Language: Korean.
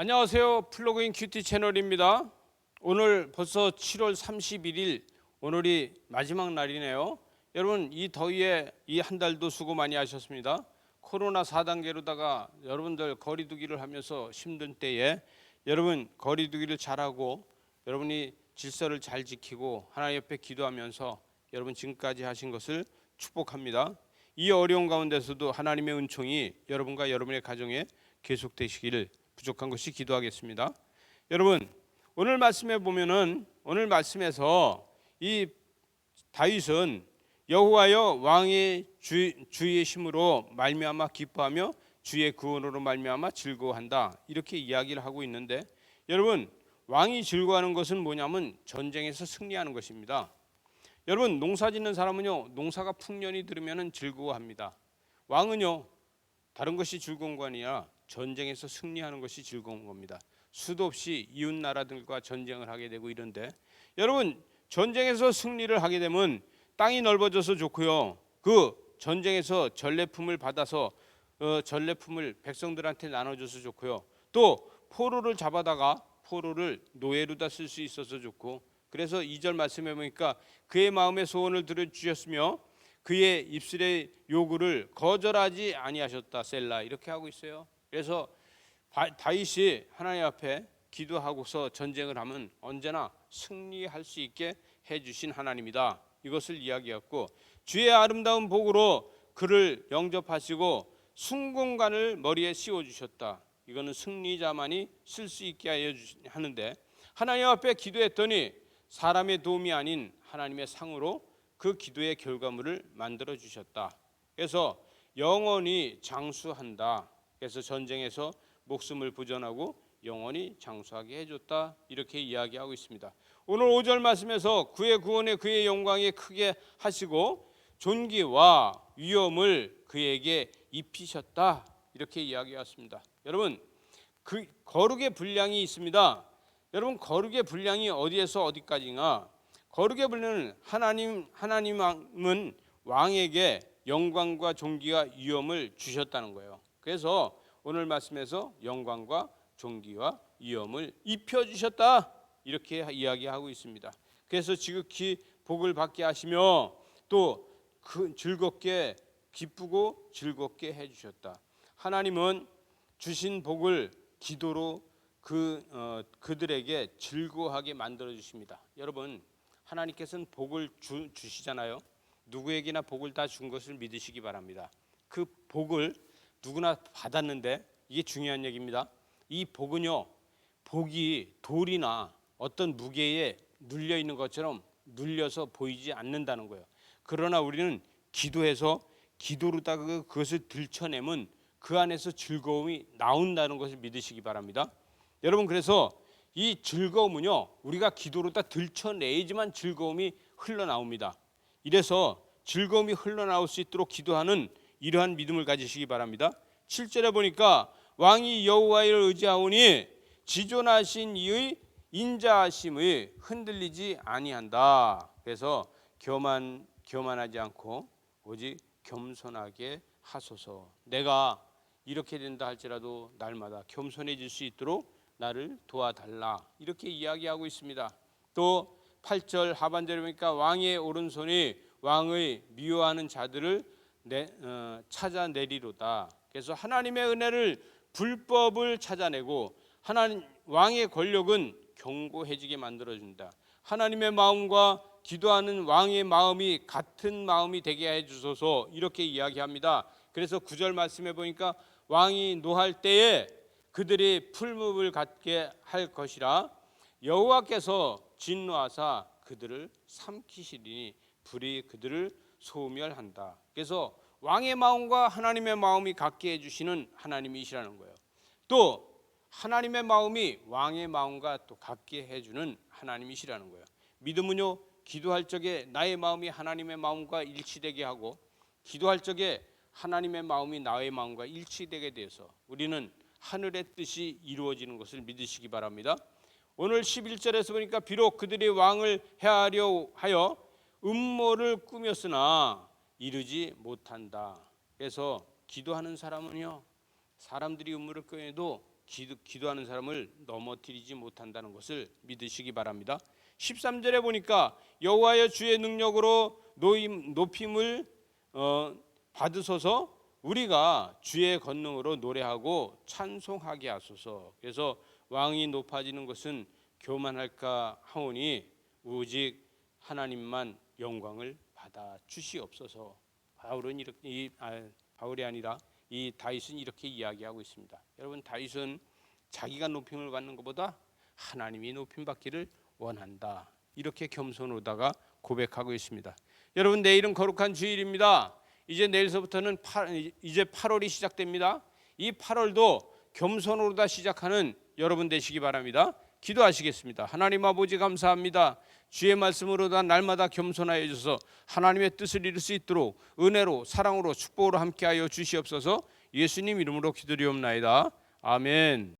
안녕하세요. 플로그인 큐티 채널입니다. 오늘 벌써 7월 31일 오늘이 마지막 날이네요. 여러분 이 더위에 이 한 달도 수고 많이 하셨습니다. 코로나 4단계로다가 여러분들 거리두기를 하면서 힘든 때에 여러분 거리두기를 잘하고 여러분이 질서를 잘 지키고 하나님 옆에 기도하면서 여러분 지금까지 하신 것을 축복합니다. 이 어려운 가운데서도 하나님의 은총이 여러분과 여러분의 가정에 계속되시기를 부족한 것이 기도하겠습니다. 여러분 오늘 말씀에 보면은 오늘 말씀에서 이 다윗은 여호와여 왕의 주, 주의 힘으로 말미암아 기뻐하며 주의 구원으로 말미암아 즐거워한다 이렇게 이야기를 하고 있는데 여러분 왕이 즐거워하는 것은 뭐냐면 전쟁에서 승리하는 것입니다. 여러분 농사 짓는 사람은요 농사가 풍년이 들으면은 즐거워합니다. 왕은요 다른 것이 즐거운 거 아니라 전쟁에서 승리하는 것이 즐거운 겁니다. 수도 없이 이웃 나라들과 전쟁을 하게 되고 이런데 여러분 전쟁에서 승리를 하게 되면 땅이 넓어져서 좋고요. 그 전쟁에서 전래품을 받아서 어, 전래품을 백성들한테 나눠줘서 좋고요. 또 포로를 잡아다가 포로를 노예로다 쓸 수 있어서 좋고 그래서 2절 말씀해 보니까 그의 마음의 소원을 들어 주셨으며 그의 입술의 요구를 거절하지 아니하셨다 셀라 이렇게 하고 있어요. 그래서 바- 다윗이 하나님 앞에 기도하고서 전쟁을 하면 언제나 승리할 수 있게 해 주신 하나님이다. 이것을 이야기했고 주의 아름다운 복으로 그를 영접하시고 순공간을 머리에 씌워 주셨다. 이거는 승리자만이 쓸 수 있게 하는데 하나님 앞에 기도했더니 사람의 도움이 아닌 하나님의 상으로 그 기도의 결과물을 만들어 주셨다. 그래서 영원히 장수한다. 그래서 전쟁에서 목숨을 부전하고 영원히 장수하게 해줬다. 이렇게 이야기하고 있습니다. 오늘 5절 말씀에서 그의 구원에 그의 영광에 크게 하시고 존귀와 위엄을 그에게 입히셨다. 이렇게 이야기했습니다. 여러분 그 거룩의 분량이 있습니다. 여러분 거룩의 분량이 어디에서 어디까지인가? 거룩의 분량은 하나님 하나님은 왕에게 영광과 존귀와 위엄을 주셨다는 거예요. 그래서 오늘 말씀에서 영광과 존귀와 위엄을 입혀 주셨다. 이렇게 이야기하고 있습니다. 그래서 지극히 복을 받게 하시며 또 그 즐겁게 기쁘고 즐겁게 해 주셨다. 하나님은 주신 복을 기도로 그 어, 그들에게 즐거워하게 만들어 주십니다. 여러분 하나님께서는 복을 주, 주시잖아요. 누구에게나 복을 다 준 것을 믿으시기 바랍니다. 그 복을 누구나 받았는데 이게 중요한 얘기입니다. 이 복은요 복이 돌이나 어떤 무게에 눌려 있는 것처럼 눌려서 보이지 않는다는 거예요. 그러나 우리는 기도해서 기도로다가 그- 그것을 들춰내면 그 안에서 즐거움이 나온다는 것을 믿으시기 바랍니다. 여러분 그래서 이 즐거움은요 우리가 기도로 다 들춰내야지만 즐거움이 흘러나옵니다. 이래서 즐거움이 흘러나올 수 있도록 기도하는 이러한 믿음을 가지시기 바랍니다. 7절에 보니까 왕이 여호와를 의지하오니 지존하신 이의 인자하심의 흔들리지 아니한다. 그래서 교만 교만하지 않고 오직 겸손하게 하소서. 내가 이렇게 된다 할지라도 날마다 겸손해질 수 있도록 나를 도와달라. 이렇게 이야기하고 있습니다. 또 8절 하반절에 보니까 왕의 오른손이 왕의 미워하는 자들을 내, 어, 찾아내리로다. 그래서 하나님의 은혜를 불법을 찾아내고 하나님 왕의 권력은 견고해지게 만들어 준다. 하나님의 마음과 기도하는 왕의 마음이 같은 마음이 되게 해 주소서 이렇게 이야기합니다. 그래서 구절 말씀해 보니까 왕이 노할 때에 그들이 풀무을 갖게 할 것이라 여호와께서 진노하사 그들을 삼키시리니 불이 그들을 소멸한다. 그래서 왕의 마음과 하나님의 마음이 같게 해주시는 하나님이시라는 거예요. 또 하나님의 마음이 왕의 마음과 또 같게 해주는 하나님이시라는 거예요. 믿음은요 기도할 적에 나의 마음이 하나님의 마음과 일치되게 하고 기도할 적에 하나님의 마음이 나의 마음과 일치되게 돼서 우리는 하늘의 뜻이 이루어지는 것을 믿으시기 바랍니다. 오늘 11절에서 보니까 비록 그들이 왕을 해하려 하여 음모를 꾸몄으나 이루지 못한다. 그래서 기도하는 사람은요. 사람들이 음모를 꾸며도 기도, 기도 하는 사람을 넘어뜨리지 못한다는 것을 믿으시기 바랍니다. 13절에 보니까 여호와여 주의 능력으로 노임, 높임을 어, 받으소서 우리가 주의 권능으로 노래하고 찬송하게 하소서. 그래서 왕이 높아지는 것은 교만할까 하오니 오직 하나님만 영광을 받아 주시옵소서. 바울은 이렇게 이, 아, 바울이 아니라 이 다윗은 이렇게 이야기하고 있습니다. 여러분 다윗은 자기가 높임을 받는 것보다 하나님이 높임 받기를 원한다. 이렇게 겸손으로다가 고백하고 있습니다. 여러분 내일은 거룩한 주일입니다. 이제 내일서부터는 8, 이제 8월이 시작됩니다. 이 8월도 겸손으로다 시작하는 여러분 되시기 바랍니다. 기도하시겠습니다. 하나님 아버지 감사합니다. 주의 말씀으로다 날마다 겸손하여 주셔서 하나님의 뜻을 이룰 수 있도록 은혜로 사랑으로 축복으로 함께하여 주시옵소서. 예수님 이름으로 기도리옵나이다. 아멘.